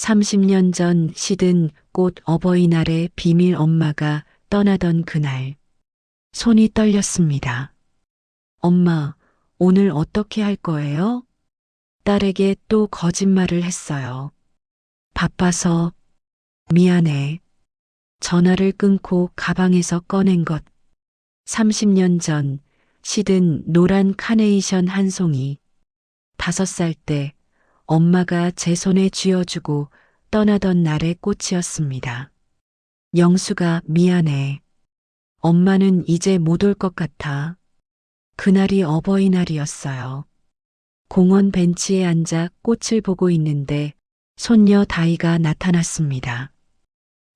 30년 전 시든 꽃 어버이날에 비밀 엄마가 떠나던 그날. 손이 떨렸습니다. 엄마, 오늘 어떻게 할 거예요? 딸에게 또 거짓말을 했어요. 바빠서 미안해. 전화를 끊고 가방에서 꺼낸 것. 30년 전 시든 노란 카네이션 한 송이. 다섯 살 때 엄마가 제 손에 쥐어주고 떠나던 날의 꽃이었습니다. 영수가 미안해. 엄마는 이제 못 올 것 같아. 그날이 어버이날이었어요. 공원 벤치에 앉아 꽃을 보고 있는데 손녀 다이가 나타났습니다.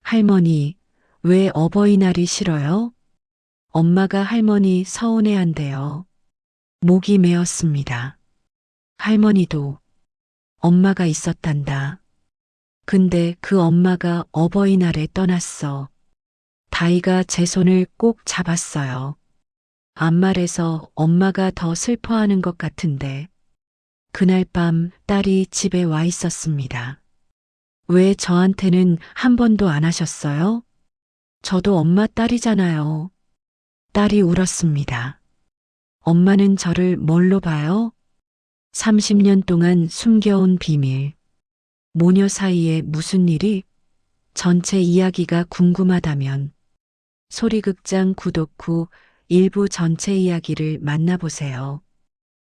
할머니, 왜 어버이날이 싫어요? 엄마가 할머니 서운해 한대요. 목이 메었습니다. 할머니도 엄마가 있었단다. 근데 그 엄마가 어버이날에 떠났어. 다이가 제 손을 꼭 잡았어요. 앞말에서 엄마가 더 슬퍼하는 것 같은데. 그날 밤 딸이 집에 와 있었습니다. 왜 저한테는 한 번도 안 하셨어요? 저도 엄마 딸이잖아요. 딸이 울었습니다. 엄마는 저를 뭘로 봐요? 30년 동안 숨겨온 비밀. 모녀 사이에 무슨 일이? 전체 이야기가 궁금하다면 소리극장 구독 후 일부 전체 이야기를 만나보세요.